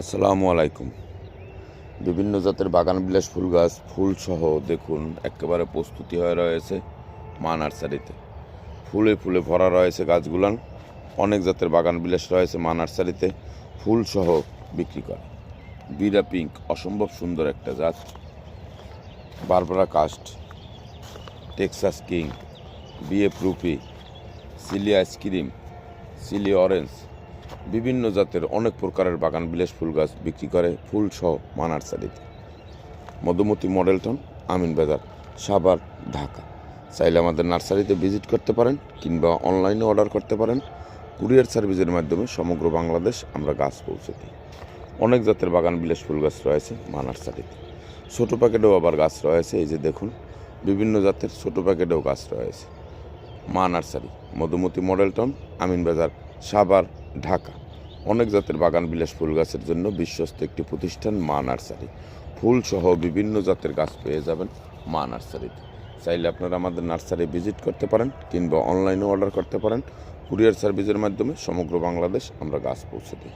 আসসালামু আলাইকুম। বিভিন্ন জাতের বাগান বিলাস ফুল গাছ ফুল সহ দেখুন, একেবারে প্রস্তুতি হয়ে রয়েছে মা নার্সারিতে। ফুলে ফুলে ভরা রয়েছে গাছগুলান। অনেক জাতের বাগান বিলাস রয়েছে মা নার্সারিতে ফুল সহ বিক্রি করে। বিরা পিঙ্ক, অসম্ভব সুন্দর একটা জাত। বারবারা কাস্ট, টেক্সাস কিং বিএ প্রুপি সিলি আইসক্রিম, সিলি অরেঞ্জ। বিভিন্ন জাতের অনেক প্রকারের বাগান বিলাস ফুল গাছ বিক্রি করে ফুল সহ মা নার্সারিতে মধুমতি মডেলটন, আমিন বাজার, সাভার, ঢাকা। চাইলে আমাদের নার্সারিতে ভিজিট করতে পারেন কিংবা অনলাইনে অর্ডার করতে পারেন। কুরিয়ার সার্ভিসের মাধ্যমে সমগ্র বাংলাদেশ আমরা গাছ পৌঁছে দিই। অনেক জাতের বাগান বিলাস ফুল গাছ রয়েছে মা নার্সারিতে ছোটো প্যাকেটেও আবার গাছ রয়েছে, এই যে দেখুন, বিভিন্ন জাতের ছোটো প্যাকেটেও গাছ রয়েছে। মা নার্সারি মধুমতি মডেলটন, আমিন বাজার, সাভার, ঢাকা। অনেক জাতের বাগান বিলাস ফুল গাছের জন্য বিশ্বস্ত একটি প্রতিষ্ঠান মা নার্সারি। ফুলসহ বিভিন্ন জাতের গাছ পেয়ে যাবেন মা নার্সারিতে। চাইলে আপনারা আমাদের নার্সারি ভিজিট করতে পারেন কিংবা অনলাইনে অর্ডার করতে পারেন। কুরিয়ার সার্ভিসের মাধ্যমে সমগ্র বাংলাদেশ আমরা গাছ পৌঁছে দিই।